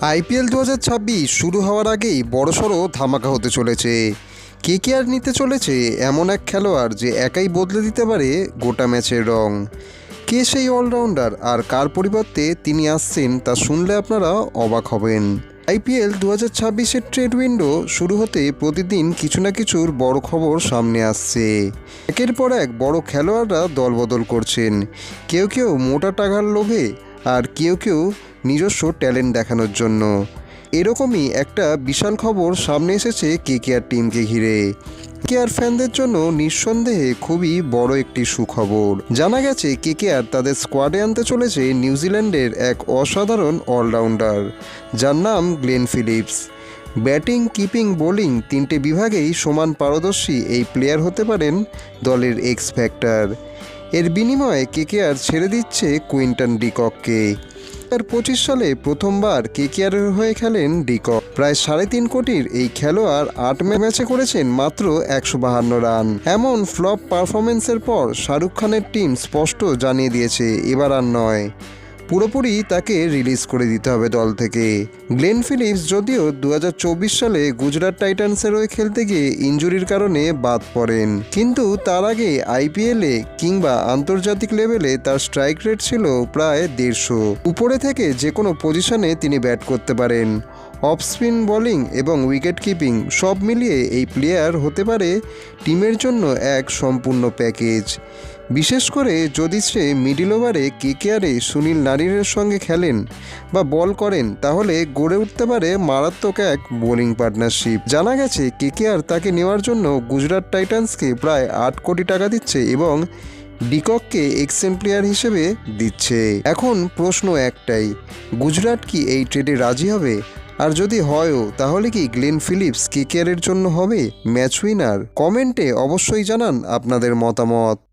IPL দু হাজার ছাব্বিশ শুরু হওয়ার আগেই বড়সড় ধামাকা হতে চলেছে। কে কে আর নিতে চলেছে এমন এক খেলোয়াড় যে একাই বদলে দিতে পারে গোটা ম্যাচের রং। কে সেই অলরাউন্ডার আর কার পরিবর্তে তিনি আসছেন তা শুনলে আপনারা অবাক হবেন। আইপিএল দু হাজার ছাব্বিশের ট্রেড উইন্ডো শুরু হতে প্রতিদিন কিছু না কিছুর বড় খবর সামনে আসছে। একের পর এক বড় খেলোয়াড়রা দলবদল করছেন। কেউ কেউ মোটা টাকার লোভে আর কেউ কেউ নিজস্ব ট্যালেন্ট দেখানোর জন্য। এরকমই একটা বিশাল খবর সামনে এসেছে কে কেকেআর টিমকে ঘিরে। কেকেআর ফ্যানদের জন্য নিঃসন্দেহে খুবই বড় একটি সুখবর। জানা গেছে কে কেকেআর তাদের স্কোয়াডে আনতে চলেছে নিউজিল্যান্ডের এক অসাধারণ অলরাউন্ডার, যার নাম Glenn Phillips. Batting, keeping, bowling তিনটে বিভাগেই সমান পারদর্শী এই প্লেয়ার হতে পারেন দলের এক্স ফ্যাক্টর এর বিনিময়ে কেকেআর ছেড়ে দিচ্ছে কুইন্টন আর পঁচিশ সালে প্রথমবার কেকেআরের হয়ে খেলেন ডিকক প্রায় সাড়ে তিন কোটির এই খেলোয়াড় আট ম্যাচে করেছেন মাত্র একশো বাহান্ন রান। এমন ফ্লপ পারফরমেন্সের পর শাহরুখ খানের টিম স্পষ্ট জানিয়ে দিয়েছে, এবার আর নয়। পুরোপুরি তাকে রিলিজ করে দিতে হবে দল থেকে। গ্লেন ফিলিপস যদিও দু হাজার চব্বিশ সালে গুজরাট টাইটান্সের হয়ে খেলতে গিয়ে ইঞ্জুরির কারণে বাদ পড়েন, কিন্তু তার আগে আইপিএলে কিংবা আন্তর্জাতিক লেভেলে তার স্ট্রাইক রেট ছিল প্রায় দেড়শো। উপরে থেকে যে কোনো পজিশনে তিনি ব্যাট করতে পারেন। অফ স্পিন বোলিং এবং উইকেট কিপিং সব মিলিয়ে এই প্লেয়ার হতে পারে টিমের জন্য এক সম্পূর্ণ প্যাকেজ। বিশেষ করে যদি সে মিডিল ওভারে কেকেআরে সুনীল নারিনের সঙ্গে খেলেন বা বল করেন, তাহলে গড়ে উঠতে পারে মারাত্মক এক বোলিং পার্টনারশিপ। জানা গেছে, কেকেআর তাকে নেওয়ার জন্য গুজরাট টাইটান্সকে প্রায় আট কোটি টাকা দিচ্ছে এবং ডিকককে এক্সেন প্লেয়ার হিসেবে দিচ্ছে। এখন প্রশ্ন একটাই, গুজরাট কি এই ট্রেডে রাজি হবে? আর যদি হয়ও, তাহলে কি গ্লেন ফিলিপস কিকের জন্য হবে? ম্যাচ উইনার, কমেন্টে অবশ্যই জানান আপনাদের মতামত।